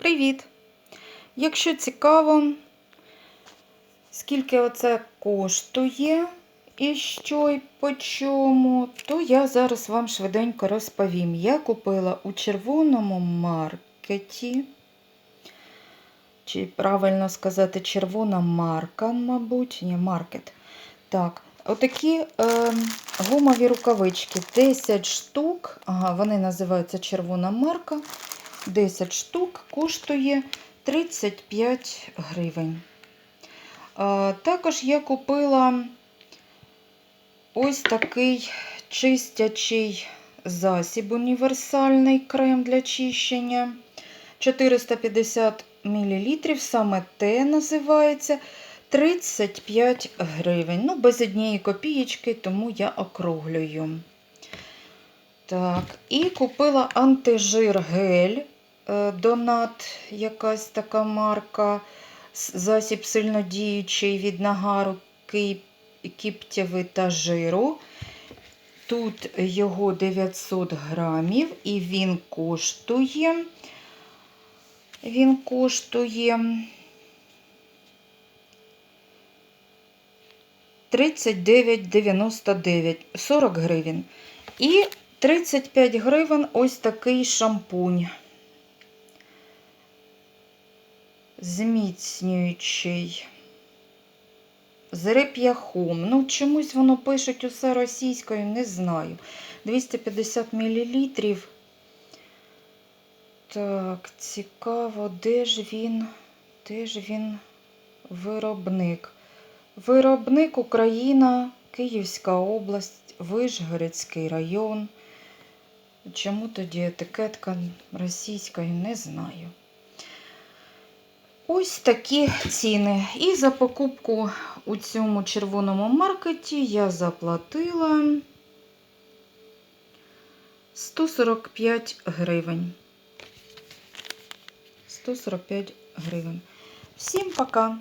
Привіт! Якщо цікаво, скільки оце коштує і що і по чому, то я зараз вам швиденько розповім. Я купила у червоному маркеті, чи правильно сказати, червона марка, мабуть, ні, маркет. Так, отакі е, гумові рукавички 10 штук, ага, вони називаються червона марка. 10 штук коштує 35 гривень. Також я купила ось такий чистячий засіб універсальний крем для чищення. 450 мл, саме те називається 35 гривень. Ну, без однієї копієчки, тому я округлюю. Так, і купила антижир гель. Е, Донат, якась така марка. Засіб сильнодіючий від нагару кіптяви та жиру. Тут його 900 грамів і він коштує. Він коштує 39,99, 40 гривень. І 35 гривень ось такий шампунь. Зміцнюючий. З реп'яхом. Ну, чомусь воно пишуть усе російською, не знаю. 250 мл. Так, цікаво, де ж він, де ж він виробник? Виробник Україна, Київська область, Вишгородський район. Чому тоді етикетка російською, не знаю. Ось такі ціни. І за покупку у цьому червоному маркеті я заплатила 145 гривень. 145 гривень. Всім пока!